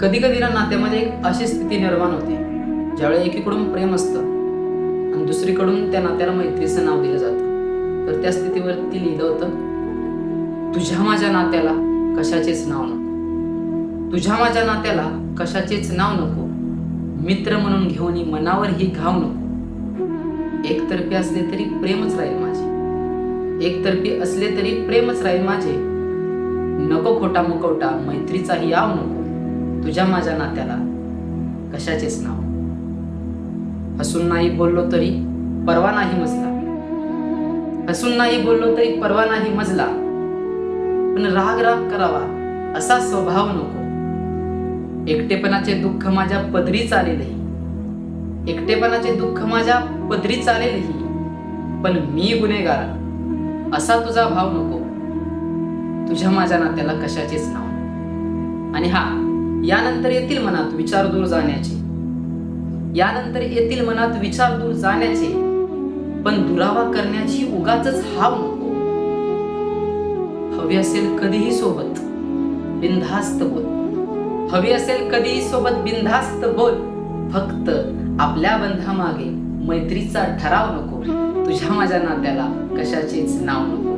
कधी कधी ना नात्यामध्ये एक अशी स्थिती निर्माण होते ज्यावेळी एकीकडून प्रेम असतं आणि दुसरीकडून त्या नात्याला मैत्रीचं नाव दिलं जातं. तर त्या स्थितीवरती लिहिलं होतं तुझ्या माझ्या नात्याला कशाचेच नाव नको. तुझ्या माझ्या नात्याला कशाचेच नाव नको. मित्र म्हणून घेऊन मनावर ही घाव नको. एकतर्फी असले तरी प्रेमच राहील माझे. एकतर्फी असले तरी प्रेमच राहील माझे. नको खोटा मुकवटा मैत्रीचाही याव नको. तुझ्या माझ्या नात्याला कशाचेच नाव. हसून नाही बोललो तरी परवा नाही मजला. हसून नाही बोललो तरी परवा नाही मजला. पण राग राग करावा असा स्वभाव नको. एकटेपणाचे दुःख माझ्या पदरी चालेलही एकटेपणाचे दुःख माझ्या पदरी चालेलही पण मी गुन्हेगार. असा तुझा भाव नको. तुझ्या माझ्या नात्याला कशाचेच नाव. आणि हा यानंतर येतील मनात विचार दूर जाण्याचे. यानंतर येतील मनात विचार दूर जाण्याचे. पण दुरावा करण्याची उगाच हाव नको. हवी असेल कधीही सोबत बिनधास्त बोल. हवी असेल कधीही सोबत बिनधास्त बोल. फक्त आपल्या बंधामागे मैत्रीचा ठराव नको. तुझ्या माझ्या नात्याला कशाचेच नाव नको.